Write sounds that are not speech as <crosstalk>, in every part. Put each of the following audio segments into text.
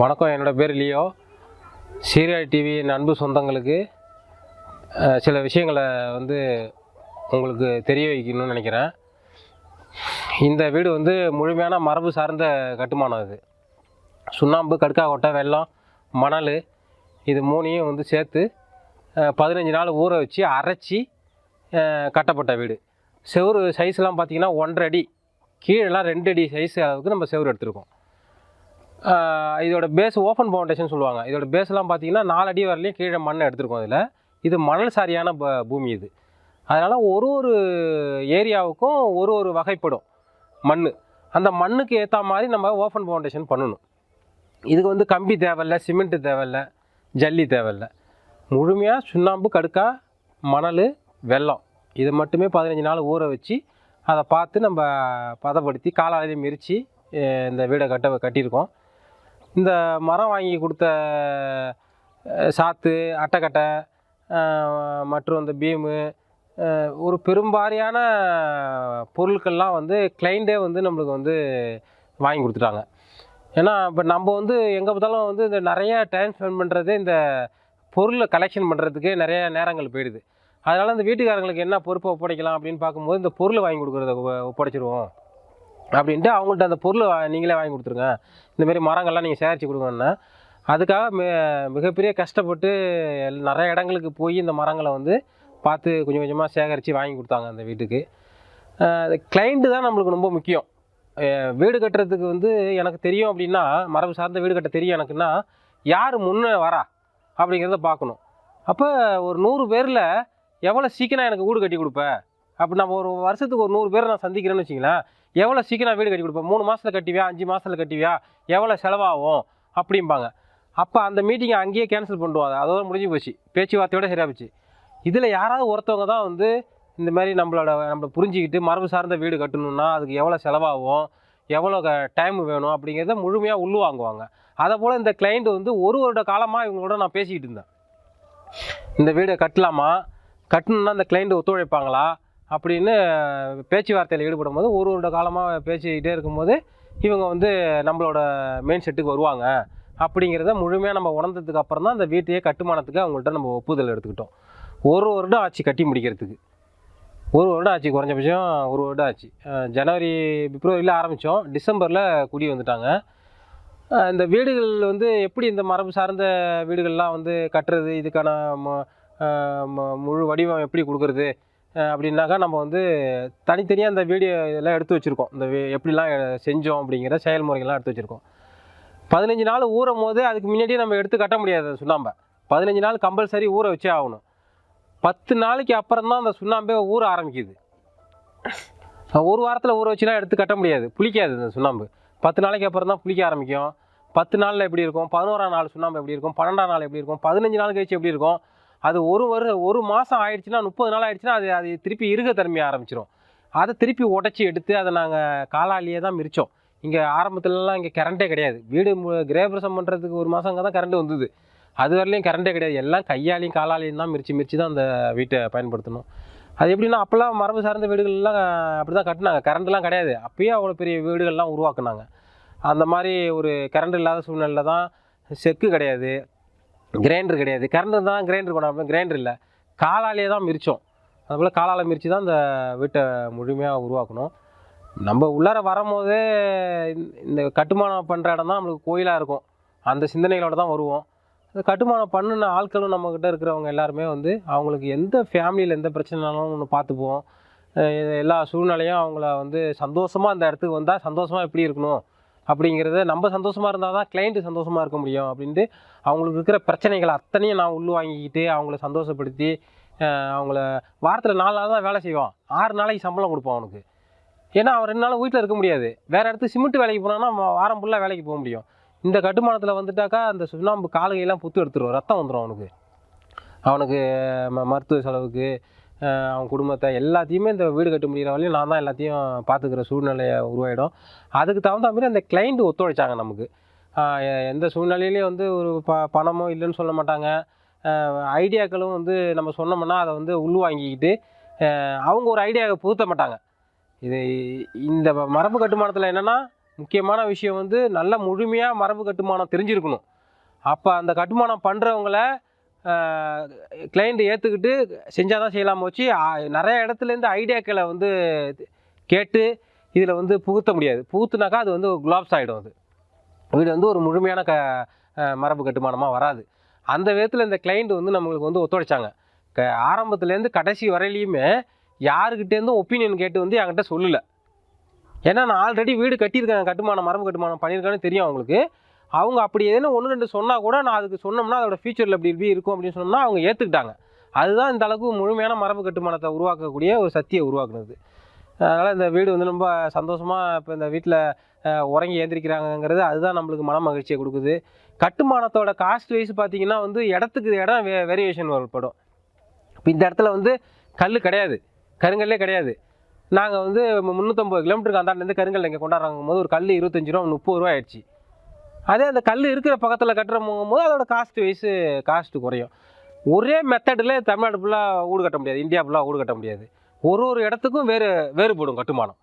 வணக்கம் என்னோட பேர் லியோ. சீரியல் டிவி அன்பு சொந்தங்களுக்கு சில விஷயங்களை வந்து உங்களுக்கு தெரிய வைக்கணும்னு நினைக்கிறேன். இந்த வீடு வந்து முழுமையான மரபு சார்ந்த கட்டுமானம் இது சுண்ணாம்பு கடுக்கா கொட்டை வெல்லம் மணல் இது மூணையும் வந்து சேர்த்து பதினஞ்சு நாள் ஊற வச்சு அரைச்சி கட்டப்பட்ட வீடு. செவுரு சைஸ்லாம் பார்த்திங்கன்னா ஒன்றரை அடி கீழெலாம் ரெண்டு அடி சைஸ் அளவுக்கு நம்ம செவுரு எடுத்திருக்கோம். இதோட பேஸ் ஓப்பன் ஃபவுண்டேஷன் சொல்லுவாங்க. இதோட பேஸ்லாம் பார்த்தீங்கன்னா நாலு அடி வரலையும் கீழே மண்ணை எடுத்துருக்கோம் இதில். இது மணல் சாரியான ப- பூமி இது. அதனால் ஒரு ஒரு ஏரியாவுக்கும் ஒரு ஒரு வகைப்படும் மண் அந்த மண்ணுக்கு ஏற்ற மாதிரி நம்ம ஓப்பன் ஃபவுண்டேஷன் பண்ணணும். இதுக்கு வந்து கம்பி தேவையில்ல சிமெண்ட்டு தேவையில்ல ஜல்லி தேவையில்ல. முழுமையாக சுண்ணாம்பு கடுக்கா மணல் வெள்ளம் இது மட்டுமே பதினஞ்சு நாள் ஊற வச்சு அதை பார்த்து நம்ம பதப்படுத்தி காலாலையும் மிரித்து இந்த வீடை கட்ட கட்டியிருக்கோம். இந்த மரம் வாங்கி கொடுத்த சாத்து அட்டைக்கட்டை மற்றும் இந்த பீமு ஒரு பெரும்பாரியான பொருட்கள்லாம் வந்து கிளைண்டே வந்து நம்மளுக்கு வந்து வாங்கி கொடுத்துட்டாங்க. ஏன்னா இப்போ நம்ம வந்து எங்கே பார்த்தாலும் வந்து இந்த நிறைய டைம் ஸ்பெண்ட் பண்ணுறது இந்த பொருளை கலெக்ஷன் பண்ணுறதுக்கு நிறைய நேரங்கள் போயிடுது. அதனால் இந்த வீட்டுக்காரங்களுக்கு என்ன பொறுப்பை ஒப்படைக்கலாம் அப்படின்னு பார்க்கும்போது இந்த பொருளை வாங்கி கொடுக்குறத ஒப்படைச்சிருவோம். அப்படின்ட்டு அவங்கள்ட்ட அந்த பொருள் நீங்களே வாங்கி கொடுத்துருங்க. இந்தமாரி மரங்கள்லாம் நீங்கள் சேகரித்து கொடுங்கன்னா அதுக்காக மி மிகப்பெரிய கஷ்டப்பட்டு நிறைய இடங்களுக்கு போய் இந்த மரங்களை வந்து பார்த்து கொஞ்சம் கொஞ்சமாக சேகரித்து வாங்கி கொடுத்தாங்க அந்த வீட்டுக்கு. கிளைண்ட்டு தான் நம்மளுக்கு ரொம்ப முக்கியம். வீடு கட்டுறதுக்கு வந்து எனக்கு தெரியும் அப்படின்னா மரபு சார்ந்த வீடு கட்ட தெரியும் எனக்குன்னா யார் முன்னே வரா அப்படிங்கிறத பார்க்கணும். அப்போ ஒரு நூறு பேரில் எவ்வளோ சீக்கிரம் எனக்கு வீடு கட்டி கொடுப்ப? அப்போ நம்ம ஒரு வருஷத்துக்கு ஒரு நூறு பேர் நான் சந்திக்கிறேன்னு வச்சிங்களேன் எவ்வளோ சீக்கிரம் வீடு கட்டி கொடுப்போம்? மூணு மாதத்தில் கட்டுவியா? அஞ்சு மாதத்தில் கட்டுவியா? எவ்வளோ செலவாகும்? அப்படிம்பாங்க. அப்போ அந்த மீட்டிங்கை அங்கேயே கேன்சல் பண்ணுவாங்க அதோட முடிஞ்சு போச்சு. பேச்சுவார்த்தையோட சரியாக போச்சு இதில் யாராவது ஒருத்தவங்க தான் வந்து இந்த மாதிரி நம்மளோட நம்மளை புரிஞ்சுக்கிட்டு மரபு சார்ந்த வீடு கட்டணும்னா அதுக்கு எவ்வளோ செலவாகும்? எவ்வளோ டைம் வேணும்? அப்படிங்கிறத முழுமையாக உள்ளு வாங்குவாங்க. அதை போல் இந்த கிளைண்ட் வந்து ஒரு வருட காலமாக இவங்களோட நான் பேசிக்கிட்டு இருந்தேன். இந்த வீடை கட்டலாமா? கட்டணுன்னா இந்த கிளைண்ட் ஒத்துழைப்பாங்களா? அப்படின்னு பேச்சுவார்த்தையில் ஈடுபடும் போது ஒரு வருட காலமாக பேசிக்கிட்டே இருக்கும்போது இவங்க வந்து நம்மளோட மெயின் செட்டுக்கு வருவாங்க. அப்படிங்கிறத முழுமையாக நம்ம உணர்ந்ததுக்கு அப்புறம் தான் அந்த வீட்டையே கட்டுமானத்துக்கு அவங்கள்ட்ட நம்ம ஒப்புதல் எடுத்துக்கிட்டோம். ஒரு வருடம் ஆச்சு கட்டி முடிக்கிறதுக்கு. ஒரு வருடம் ஆச்சு குறைஞ்சபட்சம் ஒரு வருடம் ஆச்சு. ஜனவரி பிப்ரவரியில் ஆரம்பித்தோம் டிசம்பரில் குடி வந்துட்டாங்க. இந்த வீடுகள் வந்து எப்படி இந்த மரபு சார்ந்த வீடுகள்லாம் வந்து கட்டுறது இதுக்கான ம- ம- முழு வடிவம் எப்படி கொடுக்குறது அப்படின்னாக்கா நம்ம வந்து தனித்தனியாக அந்த வீடியோ இதெல்லாம் எடுத்து வச்சுருக்கோம். இந்த எப்படிலாம் செஞ்சோம் அப்படிங்கிற செயல்முறைகள்லாம் எடுத்து வச்சுருக்கோம். பதினஞ்சு நாள் ஊறும் போது அதுக்கு முன்னாடியே நம்ம எடுத்து கட்ட முடியாது சுண்ணாம்பை. பதினஞ்சு நாள் கம்பல்சரி ஊற வச்சே ஆகணும். பத்து நாளைக்கு அப்புறம் தான் அந்த சுண்ணாம்பே ஊற ஆரம்பிக்குது. ஒரு வாரத்தில் ஊற வச்சுலாம் எடுத்து கட்ட முடியாது புளிக்காது இந்த சுண்ணாம்பு. பத்து நாளைக்கு அப்புறம் தான் புளிக்க ஆரம்பிக்கும். பத்து நாளில் எப்படி இருக்கும்? பதினோராம் நாள் சுண்ணாம்பு எப்படி இருக்கும்? பன்னெண்டாம் நாள் எப்படி இருக்கும்? பதினஞ்சு நாள் கழிச்சு எப்படி இருக்கும்? அது ஒரு வருஷம் ஒரு மாதம் ஆயிடுச்சுன்னா முப்பது நாள் ஆயிடுச்சுன்னா அது அது திருப்பி இருக தன்மை ஆரம்பிச்சிடும் அதை திருப்பி உடச்சி எடுத்து அதை நாங்கள் காலாலேயே தான் மிரித்தோம் இங்கே ஆரம்பத்துலலாம் இங்கே கரண்ட்டே கிடையாது. வீடு மு- கிரகப்பிரசம் பண்ணுறதுக்கு ஒரு மாதம் அங்கே தான் கரண்ட் வந்தது. அது வரலையும் கரண்ட்டே கிடையாது. எல்லாம் கையாலையும் காலாலையும் தான் மிரிச்சு மிரிச்சு தான் அந்த வீட்டை பயன்படுத்தணும். அது எப்படின்னா அப்போல்லாம் மரபு சார்ந்த வீடுகள்லாம் அப்படி தான் கட்டினாங்க. கரண்ட்லாம் கிடையாது. அப்போயே அவ்வளோ பெரிய வீடுகள்லாம் உருவாக்குனாங்க. அந்த மாதிரி ஒரு கரண்ட் இல்லாத சூழ்நிலையில் தான் செக்கு கிடையாது. கிரைண்டர் கிடையாது. கரண்ட் தான் கிரைண்டர் கொண்டாங்க கிரைண்டர் இல்லை. காலாலே தான் மிரிச்சோம். அதுபோல் காலால் மிரித்து தான் இந்த வீட்டை முழுமையாக உருவாக்கணும். நம்ம உள்ளார வரும்போதே இந்த- இந்த கட்டுமானம் பண்ணுற இடம் தான் நம்மளுக்கு கோயிலாக இருக்கும். அந்த சிந்தனைகளோடு தான் வருவோம். அந்த கட்டுமானம் பண்ணின ஆட்களும் நம்மக்கிட்ட இருக்கிறவங்க எல்லாருமே வந்து அவங்களுக்கு எந்த ஃபேமிலியில் எந்த பிரச்சனைனாலும் ஒன்று பார்த்துப்போம். எல்லா சூழ்நிலையும் அவங்கள வந்து சந்தோஷமாக அந்த இடத்துக்கு வந்தால் சந்தோஷமாக எப்படி இருக்கணும்? அப்படிங்கிறத நம்ம சந்தோஷமாக இருந்தால் தான் கிளைண்ட்டு சந்தோஷமாக இருக்க முடியும் அப்படின்ட்டு அவங்களுக்கு இருக்கிற பிரச்சனைகள் அத்தனையும் நான் உள்ளு வாங்கிக்கிட்டு அவங்கள சந்தோஷப்படுத்தி அவங்கள வாரத்தில் நாலு நாள் தான் வேலை செய்வான். ஆறு நாளைக்கு சம்பளம் கொடுப்பான் அவனுக்கு. ஏன்னா அவன் ரெண்டு நாளும் வீட்டில் இருக்க முடியாது. வேறு இடத்துக்கு சிமெண்ட் வேலைக்கு போனான்னா வாரம் ஃபுல்லாக வேலைக்கு போக முடியும். இந்த கட்டுமானத்தில் வந்துட்டாக்கா அந்த சுண்ணாம்பு காலுகையெல்லாம் புத்து எடுத்துருவோம் ரத்தம் வந்துடும் அவனுக்கு. அவனுக்கு ம மருத்துவ செலவுக்கு அவங்க அவன் குடும்பத்தை எல்லாத்தையுமே இந்த வீடு கட்ட முடிகிற வரையும் நான் தான் எல்லாத்தையும் பார்த்துக்கிற சூழ்நிலையை உருவாயிடும். அதுக்கு தகுந்த மாதிரி அந்த கிளைண்ட் ஒத்துழைச்சாங்க நமக்கு. எந்த சூழ்நிலையிலையும் வந்து ஒரு ப பணமோ இல்லைன்னு சொல்ல மாட்டாங்க. ஐடியாக்களும் வந்து நம்ம சொன்னோம்னா அதை வந்து உள்வாங்கிக்கிட்டு அவங்க ஒரு ஐடியாவை புகுத்த மாட்டாங்க. இது இந்த மரபு கட்டுமானத்தில் என்னென்னா முக்கியமான விஷயம் வந்து நல்ல முழுமையாக மரபு கட்டுமானம் தெரிஞ்சிருக்கணும். அப்போ அந்த கட்டுமானம் பண்ணுறவங்கள கிளைண்ட்டு ஏற்றுக்கிட்டு செஞ்சால் தான் செய்யலாம் வச்சு நிறைய இடத்துலேருந்து ஐடியாக்களை வந்து கேட்டு இதில் வந்து புகுத்த முடியாது. புகுத்துனாக்கா அது வந்து குலாப்ஸ் ஆகிடும் அது. வீடு வந்து ஒரு முழுமையான க மரபு கட்டுமானமாக வராது. அந்த விதத்தில் இந்த கிளைண்ட் வந்து நம்மளுக்கு வந்து ஒத்துழைச்சாங்க. க ஆரம்பத்துலேருந்து கடைசி வரையிலையுமே யாருக்கிட்டேருந்தும் ஒப்பீனியன் கேட்டு வந்து என்கிட்ட சொல்லலை. ஏன்னா நான் ஆல்ரெடி வீடு கட்டியிருக்கேன் கட்டுமானம் மரபு கட்டுமானம் பண்ணியிருக்கேன்னு தெரியும் அவங்களுக்கு. அவங்க அப்படி எதுனா ஒன்று ரெண்டு சொன்னால் கூட நான் அதுக்கு சொன்னோம்னா அதோட ஃபியூச்சரில் இப்படி இப்படி இருக்கும் அப்படின்னு சொன்னோம்னா அவங்க ஏற்றுக்கிட்டாங்க அதுதான் இந்த அளவுக்கு முழுமையான மரபு கட்டுமானத்தை உருவாக்கக்கூடிய ஒரு சக்தியை உருவாக்குனது. அதனால் இந்த வீடு வந்து ரொம்ப சந்தோஷமாக இப்போ இந்த வீட்டில் உறங்கி ஏந்திரிக்கிறாங்கங்கிறது அதுதான் நம்மளுக்கு மன மகிழ்ச்சியை கொடுக்குது. கட்டுமானத்தோட காஸ்ட் வைஸ் பார்த்தீங்கன்னா வந்து இடத்துக்கு இடம் வே வேரியேஷன் ஏற்படும். இப்போ இந்த இடத்துல வந்து கல் கிடையாது. கருங்கல்லே கிடையாது. நாங்கள் வந்து முந்நூற்றம்பது கிலோமீட்டருக்கு அந்தாண்டேருந்து கருங்கல் இங்கே கொண்டாடுறாங்க போது ஒரு கல் இருபத்தஞ்சி ரூபா முப்பது ரூபா ஆயிடுச்சு. அதே அந்த கல் இருக்கிற பக்கத்தில் கட்டுறோம் போது அதோட காஸ்ட் வைஸு காஸ்ட்டு குறையும். ஒரே மெத்தடில் தமிழ்நாடு ஃபுல்லாக ஊடு கட்ட முடியாது. இந்தியா ஃபுல்லாக ஊடு கட்ட முடியாது. ஒரு ஒரு இடத்துக்கும் வேறு வேறுபடும் கட்டுமானம்.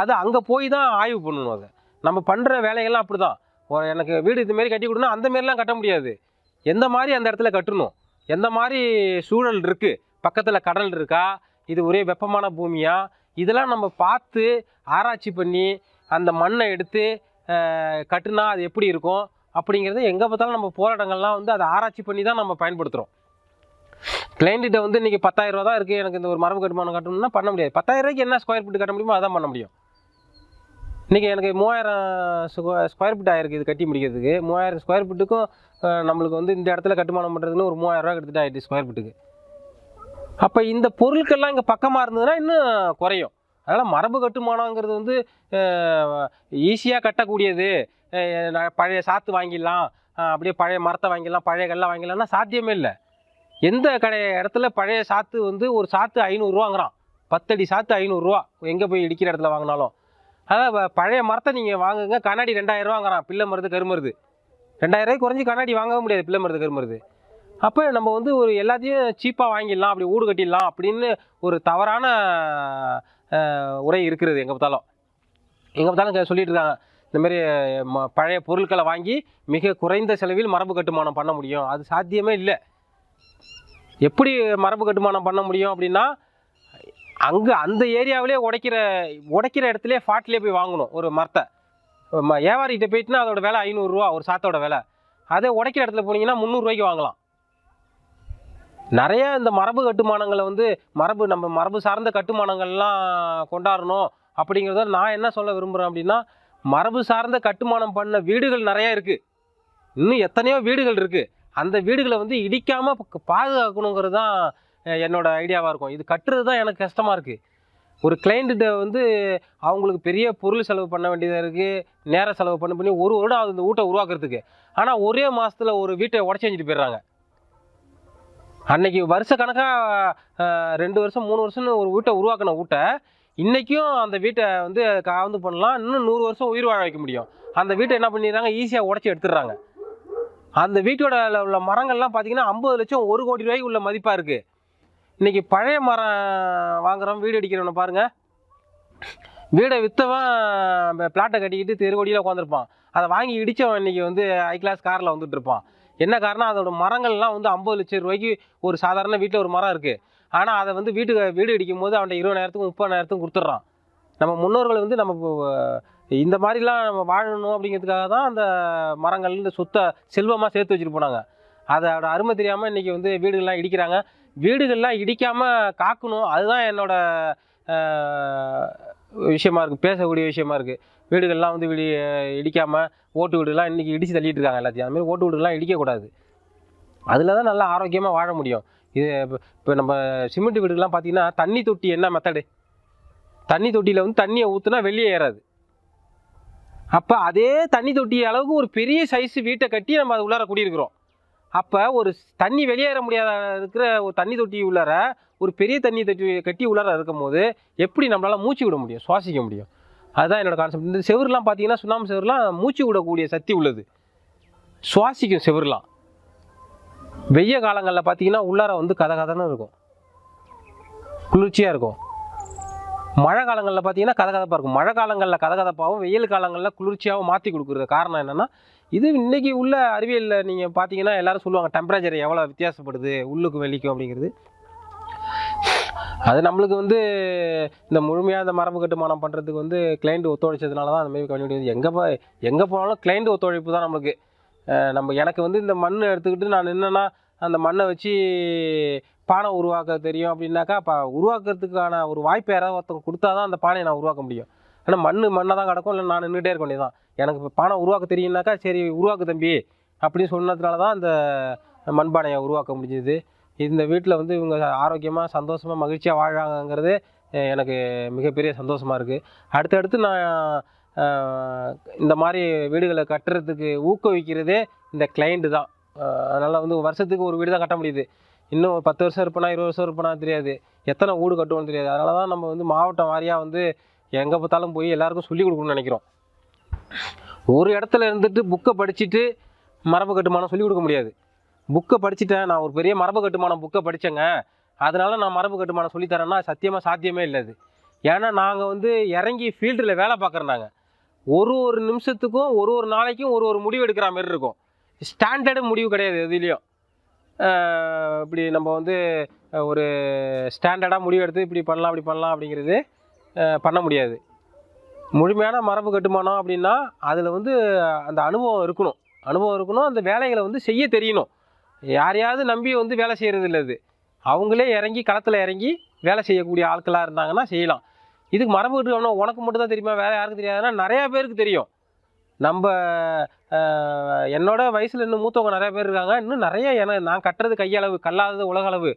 அது அங்கே போய் தான் ஆய்வு பண்ணணும் அதை. நம்ம பண்ணுற வேலைகள்லாம் அப்படி தான் ஒரு எனக்கு வீடு இதுமாரி கட்டி கொடுனா அந்த மாரிலாம் கட்ட முடியாது. எந்த மாதிரி அந்த இடத்துல கட்டணும்? எந்த மாதிரி சூழல் இருக்குது பக்கத்தில் கடல் இருக்கா? இது ஒரே வெப்பமான பூமியா? இதெல்லாம் நம்ம பார்த்து ஆராய்ச்சி பண்ணி அந்த மண்ணை எடுத்து கட்டுனா அது எப்படி இருக்கும்? அப்படிங்கிறத எங்கே பார்த்தாலும் நம்ம போராட்டங்கள்லாம் வந்து அதை ஆராய்ச்சி பண்ணி தான் நம்ம பயன்படுத்துகிறோம் கிளைண்ட்டிட்ட வந்து இன்றைக்கி பத்தாயிரம் ரூபா தான் இருக்குது எனக்கு இந்த ஒரு மரபு கட்டுமானம் கட்டணும்னா பண்ண முடியாது. பத்தாயிரம் ரூபாய்க்கு என்ன ஸ்கொயர் ஃபீட் கட்ட முடியுமோ அதான் பண்ண முடியும். இன்றைக்கி எனக்கு மூவாயிரம் ஸ்கொயர் ஃபீட் ஆயிருக்கு இது கட்டி முடிக்கிறதுக்கு. மூவாயிரம் ஸ்கொயர் ஃபீட்டுக்கும் நம்மளுக்கு வந்து இந்த இடத்துல கட்டுமானம் பண்ணுறதுன்னு ஒரு மூவாயிரம் ரூபா கிட்டத்தட்ட ஆயிடுச்சு ஸ்கொயர் ஃபீட்டுக்கு அப்போ இந்த பொருட்கள்லாம் இங்கே பக்கமாக இருந்ததுன்னா இன்னும் குறையும். அதனால் மரபு கட்டுமானங்கிறது வந்து ஈஸியாக கட்டக்கூடியது. பழைய சாத்து வாங்கிடலாம். அப்படியே பழைய மரத்தை வாங்கிடலாம் பழைய கல்லை வாங்கிடலாம்னா சாத்தியமே இல்லை. எந்த கடை இடத்துல பழைய சாத்து வந்து ஒரு சாத்து ஐநூறுரூவாங்கிறான் பத்தடி சாத்து ஐநூறுரூவா எங்கே போய் இடிக்கிற இடத்துல வாங்கினாலும். அதான் பழைய மரத்தை நீங்கள் வாங்குங்க கண்ணாடி ரெண்டாயிரரூவாங்கிறான் பிள்ளை மருது கருமருது ரெண்டாயிரரூவாய்க்கு குறைஞ்சி கண்ணாடி வாங்கவே முடியாது பிள்ளை மருந்து கருமருது அப்போ நம்ம வந்து ஒரு எல்லாத்தையும் சீப்பாக வாங்கிடலாம் அப்படி ஊடு கட்டிடலாம் அப்படின்னு ஒரு தவறான உரை இருக்கிறது எங்கே பார்த்தாலும். எங்கே பார்த்தாலும் சொல்லிட்டு இருக்காங்க இந்தமாரி ம பழைய பொருட்களை வாங்கி மிக குறைந்த செலவில் மரபு கட்டுமானம் பண்ண முடியும். அது சாத்தியமே இல்லை. எப்படி மரபு கட்டுமானம் பண்ண முடியும் அப்படின்னா அங்கே அந்த ஏரியாவிலே உடைக்கிற உடைக்கிற இடத்துல ஃபாட்லேயே போய் வாங்கணும் ஒரு மரத்தை. வியாபாரிகிட்ட போயிட்டுனா அதோட விலை ஐநூறுரூவா ஒரு சாத்தோட விலை. அதே உடைக்கிற இடத்துல போனீங்கன்னா முந்நூறுரூவாய்க்கு வாங்கலாம். நிறைய இந்த மரபு கட்டுமானங்களை வந்து மரபு நம்ம மரபு சார்ந்த கட்டுமானங்கள்லாம் கொண்டாடணும் அப்படிங்கிறத நான் என்ன சொல்ல விரும்புகிறேன் அப்படின்னா மரபு சார்ந்த கட்டுமானம் பண்ண வீடுகள் நிறைய இருக்குது இன்னும் எத்தனையோ வீடுகள் இருக்குது அந்த வீடுகளை வந்து இடிக்காமல் பாதுகாக்கணுங்கிறது தான் என்னோடய ஐடியாவாக இருக்கும். இது கட்டுறது தான் எனக்கு கஷ்டமாக இருக்குது ஒரு கிளைண்ட்டு வந்து அவங்களுக்கு பெரிய பொருள் செலவு பண்ண வேண்டியதாக இருக்குது நேர செலவு பண்ண பண்ணி ஒரு வருடம் அது இந்த வீட்டை உருவாக்குறதுக்கு. ஆனால் ஒரே மாதத்தில் ஒரு வீட்டை உடச்சி செஞ்சுட்டு போயிடுறாங்க. அன்னைக்கு வருஷ கணக்காக ரெண்டு வருஷம் மூணு வருஷம்னு ஒரு வீட்டை உருவாக்கின வீட்டை இன்றைக்கும் அந்த வீட்டை வந்து காவந்து பண்ணலாம். இன்னும் நூறு வருஷம் உயிர் வாழ வைக்க முடியும். அந்த வீட்டை என்ன பண்ணிடுறாங்க? ஈஸியாக உடச்சி எடுத்துடுறாங்க. அந்த வீட்டோட உள்ள மரங்கள்லாம் பார்த்தீங்கன்னா ஐம்பது லட்சம் ஒரு கோடி ரூபாய்க்கு உள்ள மதிப்பாக இருக்குது இன்றைக்கி பழைய மரம் வாங்குகிறோம் வீடு அடிக்கிறவனை பாருங்கள் வீடை விற்றவன் பிளாட்டை கட்டிக்கிட்டு தெருக்கோடியில் உட்காந்துருப்பான். அதை வாங்கி இடித்தவன் இன்றைக்கி வந்து ஹை கிளாஸ் காரில் வந்துட்டு இருப்பான். என்ன காரணம்? அதோட மரங்கள்லாம் வந்து ஐம்பது லட்சம் ரூபாய்க்கு ஒரு சாதாரண வீட்டில் ஒரு மரம் இருக்குது ஆனால் அதை வந்து வீட்டுக்கு வீடு இடிக்கும் போது அவன்கிட்ட இருபதாயிரத்துக்கும் முப்பதாயிரத்துக்கும் கொடுத்துட்றான். நம்ம முன்னோர்கள் வந்து நம்ம இந்த மாதிரிலாம் நம்ம வாழணும் அப்படிங்கிறதுக்காக தான் அந்த மரங்கள் இந்த சொத்தை செல்வமாக சேர்த்து வச்சுட்டு போனாங்க. அதோட அருமை தெரியாமல் இன்றைக்கி வந்து வீடுகள்லாம் இடிக்கிறாங்க. வீடுகள்லாம் இடிக்காமல் காக்கணும். அதுதான் என்னோட விஷயமா இருக்குது பேசக்கூடிய விஷயமா இருக்குது வீடுகள்லாம் வந்து விடி இடிக்காமல் ஓட்டு வீடுலாம் இன்றைக்கி இடித்து தள்ளிட்டு இருக்காங்க எல்லாத்தையும். அதுமாதிரி ஓட்டு வீடுலாம் இடிக்கக்கூடாது. அதில் தான் நல்லா ஆரோக்கியமாக வாழ முடியும். இது இப்போ இப்போ நம்ம சிமெண்ட் வீடுகள்லாம் பார்த்தீங்கன்னா தண்ணி தொட்டி என்ன மெத்தடு தண்ணி தொட்டியில் வந்து தண்ணியை ஊற்றுனா வெளியே ஏறாது. அப்போ அதே தண்ணி தொட்டி அளவுக்கு ஒரு பெரிய சைஸ் வீட்டை கட்டி நம்ம அது உள்ளார குடியிருக்கிறோம். அப்போ ஒரு தண்ணி வெளியேற முடியாத இருக்கிற ஒரு தண்ணி தொட்டி உள்ளார ஒரு பெரிய தண்ணி தொட்டி கட்டி உள்ளார இருக்கும் போது எப்படி நம்மளால் மூச்சு விட முடியும் சுவாசிக்க முடியும்? அதுதான் என்னோட கான்செப்ட் இந்த செவருலாம் பார்த்தீங்கன்னா சுண்ணாம்பு செவருலாம் மூச்சு விடக்கூடிய சக்தி உள்ளது. சுவாசிக்கும் செவுருலாம் வெய்ய காலங்களில் பார்த்தீங்கன்னா உள்ளார வந்து கத கதன்னு இருக்கும். குளிர்ச்சியாக இருக்கும். மழை காலங்களில் பார்த்தீங்கன்னா கதகதப்பாக இருக்கும். மழை காலங்களில் கதகதப்பாகவும் வெயில் காலங்களில் குளிர்ச்சியாகவும் மாற்றி கொடுக்குறது. காரணம் என்னென்னா இது இன்றைக்கி உள்ள அறிவியலில் நீங்கள் பார்த்தீங்கன்னா எல்லோரும் சொல்லுவாங்க டெம்பரேச்சர் எவ்வளோ வித்தியாசப்படுது உள்ளுக்கும் வெளிக்கும் அப்படிங்கிறது. அது நம்மளுக்கு வந்து இந்த முழுமையாக இந்த மரபு கட்டுமானம் பண்ணுறதுக்கு வந்து கிளைண்ட் ஒத்துழைச்சதுனால தான் அந்த மாதிரி பண்ண முடியுது எங்கே போ எங்கே போனாலும் கிளைண்ட் ஒத்துழைப்பு தான் நம்மளுக்கு. நம்ம எனக்கு வந்து இந்த மண் எடுத்துக்கிட்டு நான் என்னென்னா அந்த மண்ணை வச்சு பானை உருவாக்க தெரியும் அப்படின்னாக்கா இப்போ உருவாக்குறதுக்கான ஒரு வாய்ப்பை யாராவது ஒருத்தவங்க கொடுத்தா தான் அந்த பானையை நான் உருவாக்க முடியும். ஆனால் மண் மண்ணை தான் கிடக்கும் இல்லை நான் நின்றுட்டே இருக்க வேண்டியதான் எனக்கு இப்போ பானை உருவாக்க தெரியும்னாக்கா சரி உருவாக்கு தம்பி அப்படின்னு சொன்னதுனால தான் அந்த மண்பானையை உருவாக்க முடிஞ்சுது. இந்த வீட்டில் வந்து இவங்க ஆரோக்கியமாக சந்தோஷமாக மகிழ்ச்சியாக வாழ்றாங்கங்கிறது எனக்கு மிகப்பெரிய சந்தோஷமாக இருக்குது அடுத்தடுத்து நான் இந்த மாதிரி வீடுகளை கட்டுறதுக்கு ஊக்குவிக்கிறதே இந்த கிளைண்ட்டு தான். அதனால் வந்து வருஷத்துக்கு ஒரு வீடு தான் கட்ட முடியுது. இன்னும் ஒரு பத்து வருஷம் இருப்பனா இருபது வருஷம் இருப்பனா தெரியாது. எத்தனை வீடு கட்டுவோம்னு தெரியாது. அதனால தான் நம்ம வந்து மாவட்டம் வாரியாக வந்து எங்கே பார்த்தாலும் போய் எல்லாருக்கும் சொல்லிக் கொடுக்கணும்னு நினைக்கிறோம். ஒரு இடத்துல இருந்துட்டு புக்கை படிச்சுட்டு மரபு கட்டுமானம் சொல்லிக் கொடுக்க முடியாது. புக்கை படிச்சுட்டேன். நான் ஒரு பெரிய மரபு கட்டுமானம் புக்கை படித்தேங்க அதனால் நான் மரபு கட்டுமானம் சொல்லித்தரேன்னா சத்தியமாக சாத்தியமே இல்லை அது. ஏன்னா நாங்கள் வந்து இறங்கி ஃபீல்டில் வேலை பார்க்குறோம் ஒரு ஒரு நிமிஷத்துக்கும் ஒரு ஒரு நாளைக்கும் ஒரு ஒரு முடிவு எடுக்கிற மாதிரி இருக்கும். ஸ்டாண்டர்டு முடிவு கிடையாது எதுலேயும். இப்படி நம்ம வந்து ஒரு ஸ்டாண்டர்டாக முடிவு எடுத்து இப்படி பண்ணலாம் அப்படி பண்ணலாம் அப்படிங்கிறது பண்ண முடியாது. முழுமையான மரபு கட்டுமானம் அப்படின்னா அதில் வந்து அந்த அனுபவம் இருக்கணும். அனுபவம் இருக்கணும் அந்த வேலைகளை வந்து செய்ய தெரியணும். யாரையாவது நம்பி வந்து வேலை செய்கிறது இல்லை இது அவங்களே இறங்கி களத்தில் இறங்கி வேலை செய்யக்கூடிய ஆட்களாக இருந்தாங்கன்னா செய்யலாம். இதுக்கு மரபு இருக்கணும் உனக்கு மட்டும் தான் தெரியுமா? வேறு யாருக்கும் தெரியாதுன்னா நிறையா பேருக்கு தெரியும். நம்ம என்னோடய என்னோட வயசில் இன்னும் மூத்தவங்க நிறையா பேர் இருக்காங்க. இன்னும் நிறைய என நான் கட்டுறது கையளவு கல்லாதது உலகளவு.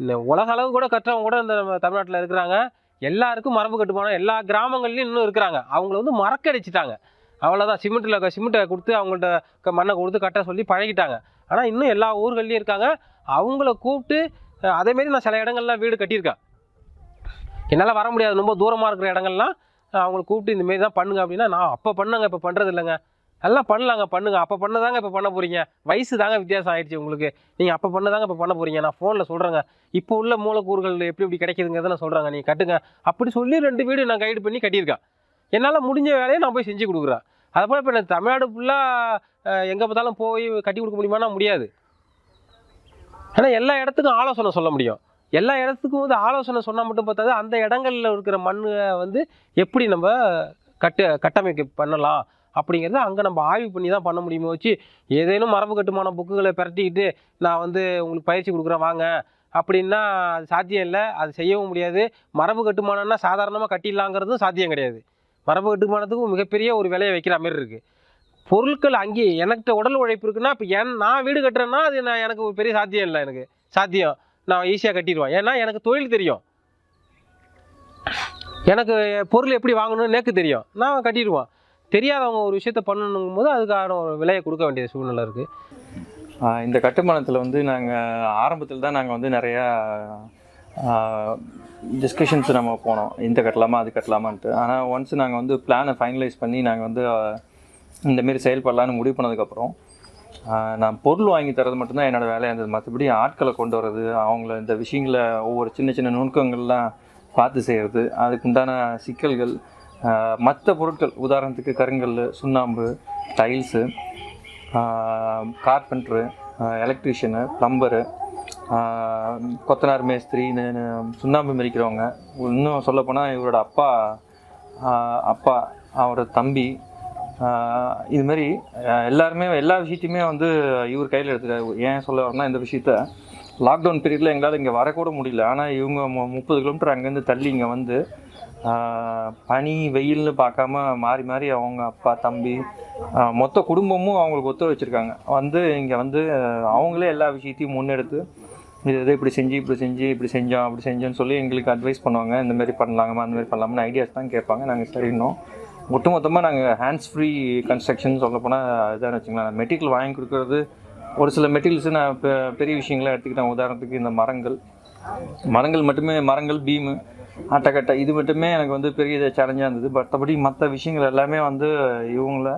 இந்த உலகளவு கூட கட்டுறவங்க கூட இந்த நம்ம தமிழ்நாட்டில் இருக்கிறாங்க. எல்லாருக்கும் மரபு கட்டுமானம் எல்லா கிராமங்கள்லையும் இன்னும் இருக்கிறாங்க. அவங்கள வந்து மறக்கடிச்சிட்டாங்க. அவ்வளோதான் சிமெண்ட்டில் சிமெண்ட்டை கொடுத்து அவங்கள்ட்ட மண்ணை கொடுத்து கட்ட சொல்லி பழகிட்டாங்க. ஆனால் இன்னும் எல்லா ஊர்கள்லேயும் இருக்காங்க. அவங்கள கூப்பிட்டு அதேமாரி நான் சில இடங்கள்லாம் வீடு கட்டியிருக்கேன். என்னால் வர முடியாது. ரொம்ப தூரமாக இருக்கிற இடங்கள்லாம் அவங்கள கூப்பிட்டு இந்த மாரி தான் பண்ணுங்க அப்படின்னா நான் அப்போ பண்ணங்க இப்போ பண்ணுறது இல்லைங்க. எல்லாம் பண்ணலாங்க பண்ணுங்க. அப்போ பண்ணதாங்க இப்போ பண்ண போகிறீங்க வயசு தாங்க வித்தியாசம் ஆயிடுச்சு உங்களுக்கு. நீங்கள் அப்போ பண்ணதாங்க இப்போ பண்ண போகிறீங்க நான் ஃபோனில் சொல்கிறேங்க இப்போ உள்ள மூலக்கூறுகள் எப்படி எப்படி கிடைக்குதுங்கிறத நான் சொல்கிறேங்க நீங்கள் கட்டுங்க. அப்படி சொல்லி ரெண்டு வீடு நான் கைடு பண்ணி கட்டியிருக்கேன். என்னால் முடிஞ்ச வேலையை நான் போய் செஞ்சு கொடுக்குறேன். அதுபோல் இப்போ நான் தமிழ்நாடு ஃபுல்லாக எங்கே பார்த்தாலும் போய் கட்டி கொடுக்க முடியுமானா முடியாது. ஆனால் எல்லா இடத்துக்கும் ஆலோசனை சொல்ல முடியும். எல்லா இடத்துக்கும் வந்து ஆலோசனை சொன்னால் மட்டும் பார்த்தாது அந்த இடங்களில் இருக்கிற மண்ணை வந்து எப்படி நம்ம கட்டு கட்டமைக்க பண்ணலாம் அப்படிங்கிறத அங்கே நம்ம ஆய்வு பண்ணி தான் பண்ண முடியுமோ வச்சு ஏதேனும் மரபு கட்டுமான புக்குகளை பரட்டிக்கிட்டு நான் வந்து உங்களுக்கு பயிற்சி கொடுக்குறேன் வாங்க. அப்படின்னா அது சாத்தியம் இல்லை. அது செய்யவும் முடியாது. மரபு கட்டுமானம்னா சாதாரணமாக கட்டிடலாங்கிறதும் சாத்தியம் கிடையாது. வரவு கட்டுமானத்துக்கும் மிகப்பெரிய ஒரு விலையை வைக்கிற மாதிரி இருக்குது பொருட்கள் அங்கேயே எனக்கிட்ட உடல் உழைப்பு இருக்குன்னா இப்போ என் நான் வீடு கட்டுறேன்னா அது நான் எனக்கு ஒரு பெரிய சாத்தியம் இல்லை எனக்கு. சாத்தியம். நான் ஈஸியாக கட்டிடுவேன். ஏன்னா எனக்கு தொழில் தெரியும். எனக்கு பொருள் எப்படி வாங்கணும்னு நேக்கு தெரியும். நான் கட்டிடுவேன். தெரியாதவங்க ஒரு விஷயத்த பண்ணணுங்கும் போது அதுக்கான ஒரு விலையை கொடுக்க வேண்டிய சூழ்நிலை இருக்குது இந்த கட்டுமானத்தில் வந்து நாங்கள் ஆரம்பத்தில் தான் நாங்கள் வந்து நிறையா டிஸ்கஷன்ஸ் நம்ம போனோம். இந்த கட்டலாமா அது கட்டலாமான்ட்டு. ஆனால் ஒன்ஸ் நாங்கள் வந்து பிளானை ஃபைனலைஸ் பண்ணி நாங்கள் வந்து இந்தமாரி செயல்படலான்னு முடிவு பண்ணதுக்கப்புறம் நான் பொருள் வாங்கி தரது மட்டும்தான் என்னோடய வேலையாக இருந்தது. மற்றபடி ஆட்களை கொண்டு வர்றது அவங்கள இந்த விஷயங்களை ஒவ்வொரு சின்ன சின்ன நுணுக்கங்கள்லாம் பார்த்து செய்கிறது அதுக்குண்டான சிக்கல்கள் மற்ற பொருட்கள் உதாரணத்துக்கு கருங்கல் சுண்ணாம்பு டைல்ஸு கார்பெண்ட்ரு எலக்ட்ரீஷியனு ப்ளம்பரு கொத்தனார் மேஸ்திரி இந்த சுண்ணாம்பு மிரிக்கிறவங்க இன்னும் சொல்லப்போனால் இவரோட அப்பா அப்பா அவரோட தம்பி இது மாதிரி எல்லாருமே எல்லா விஷயத்தையுமே வந்து இவர் கையில் எடுத்துட்டார். ஏன் சொல்ல வரேன்னா இந்த விஷயத்த லாக்டவுன் பீரியடில் எங்களால் இங்கே வரக்கூட முடியல. ஆனால் இவங்க மு- முப்பது கிலோமீட்டர் அங்கேருந்து தள்ளி இங்கே வந்து பனி வெயில்னு பார்க்காம மாறி மாறி அவங்க அப்பா தம்பி மொத்த குடும்பமும் அவங்களுக்கு ஒத்து வச்சுருக்காங்க. வந்து இங்கே வந்து அவங்களே எல்லா விஷயத்தையும் முன்னெடுத்து இது இதை இப்படி செஞ்சு இப்படி செஞ்சு இப்படி செஞ்சோம் அப்படி செஞ்சோன்னு சொல்லி எங்களுக்கு அட்வைஸ் பண்ணுவாங்க. இந்த மாதிரி பண்ணலாமா அந்த மாதிரி பண்ணலாமா ஐடியாஸ் தான் கேட்பாங்க. நாங்கள் சரின்னோம் ஒட்டுமொத்தமாக நாங்கள் ஹேண்ட்ஸ் ஃப்ரீ கன்ஸ்ட்ரக்ஷன் சொல்லப்போனால் இதுதான் வச்சுங்களேன் மெட்டீரியல் வாங்கி கொடுக்குறது ஒரு சில மெட்டீரியல்ஸு நான் இப்போ பெரிய விஷயங்களை எடுத்துக்கிட்டேன். உதாரணத்துக்கு இந்த மரங்கள். மரங்கள் மட்டுமே மரங்கள் பீமு அட்டைக்கட்டை இது மட்டுமே எனக்கு வந்து பெரிய சேலஞ்சாக இருந்தது. மற்றபடி மற்ற விஷயங்கள் எல்லாமே வந்து இவங்கள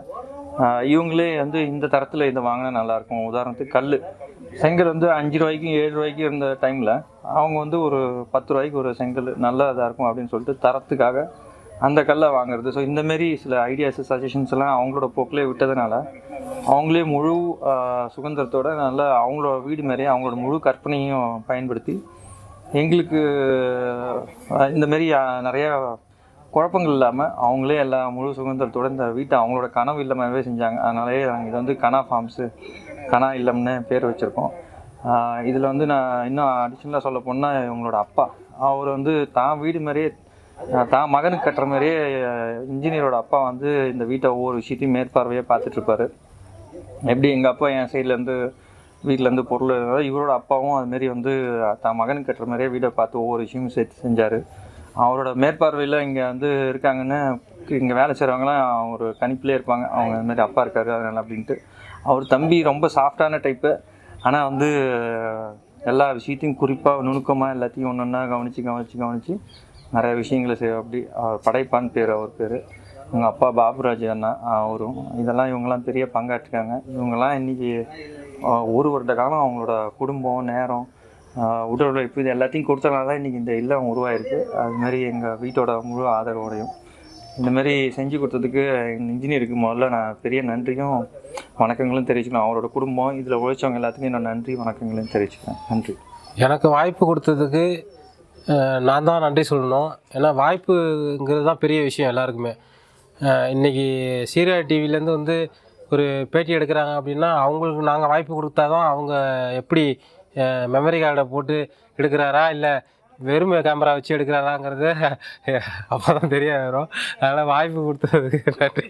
இவங்களே வந்து இந்த தரத்தில் இதை வாங்கினா நல்லாயிருக்கும் உதாரணத்துக்கு கல் செங்கல் வந்து அஞ்சு ரூபாய்க்கும் ஏழு ரூபாய்க்கும் இருந்த டைமில் அவங்க வந்து ஒரு பத்து ரூபாய்க்கு ஒரு செங்கல் நல்லா இதாக இருக்கும் அப்படின்னு சொல்லிட்டு தரத்துக்காக அந்த கல்லை வாங்குறது. ஸோ இந்தமாரி சில ஐடியாஸ் சஜஷன்ஸ் எல்லாம் அவங்களோட போக்கிலே விட்டதுனால அவங்களே முழு சுதந்திரத்தோட நல்லா அவங்களோட வீடு மாதிரியே அவங்களோட முழு கற்பனையும் பயன்படுத்தி எங்களுக்கு இந்தமாரி இந்த நிறையா குழப்பங்கள் இல்லாமல் அவங்களே எல்லா முழு சுதந்திரத்தோட இந்த வீட்டை அவங்களோட கனவு இல்லமாகவே செஞ்சாங்க. அதனாலே நாங்கள் இது வந்து கனா ஃபார்ம்ஸு கனா இல்லம்னு பேர் வச்சுருக்கோம். இதில் வந்து நான் இன்னும் அடிஷ்னலாக சொல்ல போனால் இவங்களோட அப்பா. அவர் வந்து தான் வீடு மாதிரியே தான் மகனுக்கு கட்டுற மாதிரியே இன்ஜினியரோட அப்பா வந்து இந்த வீட்டை ஒவ்வொரு விஷயத்தையும் மேற்பார்வையாக பார்த்துட்ருப்பாரு எப்படி எங்கள் அப்பா என் சைட்லேருந்து வீட்டிலேருந்து பொருள் இருந்தாலும் இவரோட அப்பாவும் அதுமாரி வந்து தான் மகனுக்கு கட்டுற மாதிரியே வீடை பார்த்து ஒவ்வொரு விஷயமும் சேர்த்து செஞ்சார். அவரோட மேற்பார்வையில் இங்கே வந்து இருக்காங்கன்னு இங்கே வேலை செய்கிறவங்களாம் ஒரு கணிப்பிலே இருப்பாங்க. அவங்க இந்த மாதிரி அப்பா இருக்காரு அதனால் அப்படின்ட்டு. அவர் தம்பி ரொம்ப சாஃப்டான டைப்பு ஆனால் வந்து எல்லா விஷயத்தையும் குறிப்பாக நுணுக்கமாக எல்லாத்தையும் ஒன்று ஒன்றா கவனித்து கவனித்து கவனித்து நிறைய விஷயங்களை செய்வோம் அப்படி அவர் படைப்பான்னு பேர் அவர் பேர். எங்கள் அப்பா பாபுராஜ் அண்ணா அவரும். இதெல்லாம் இவங்கெல்லாம் பெரிய பங்காற்றிருக்காங்க. இவங்கெல்லாம் இன்றைக்கி ஒரு வருட காலம் அவங்களோட குடும்பம் நேரம் உடல் உழைப்பு இது எல்லாத்தையும் கொடுத்தனால தான் இன்றைக்கி இந்த இல்லம் உருவாயிருக்கு. அது மாதிரி எங்கள் வீட்டோட முழு ஆதரவோடையும். இந்த மாதிரி செஞ்சு கொடுத்ததுக்கு எங்கள் இன்ஜினியருக்கு முதல்ல நான் பெரிய நன்றியும் வணக்கங்களும் தெரிவிச்சுக்கணும். அவரோட குடும்பம் இதில் உழைச்சவங்க எல்லாத்துக்கும் நான் நன்றி வணக்கங்களும் தெரிவிச்சுக்கிறேன். நன்றி. எனக்கு வாய்ப்பு கொடுத்ததுக்கு நான் தான் நன்றி சொல்லணும். ஏன்னா வாய்ப்புங்கிறது தான் பெரிய விஷயம் எல்லாருக்குமே. இன்றைக்கி இன்னைக்கு சீரியா டிவிலேருந்து வந்து ஒரு பேட்டி எடுக்கிறாங்க அப்படின்னா அவங்களுக்கு நாங்கள் வாய்ப்பு கொடுத்தா தான் அவங்க எப்படி மெமரி கார்டை போட்டு எடுக்கிறாரா? இல்லை வெறும் கேமரா வச்சு எடுக்கிறாராங்கிறது <laughs> அப்போ தான் தெரிய வரும். அதனால் வாய்ப்பு கொடுத்ததுக்கு நன்றி.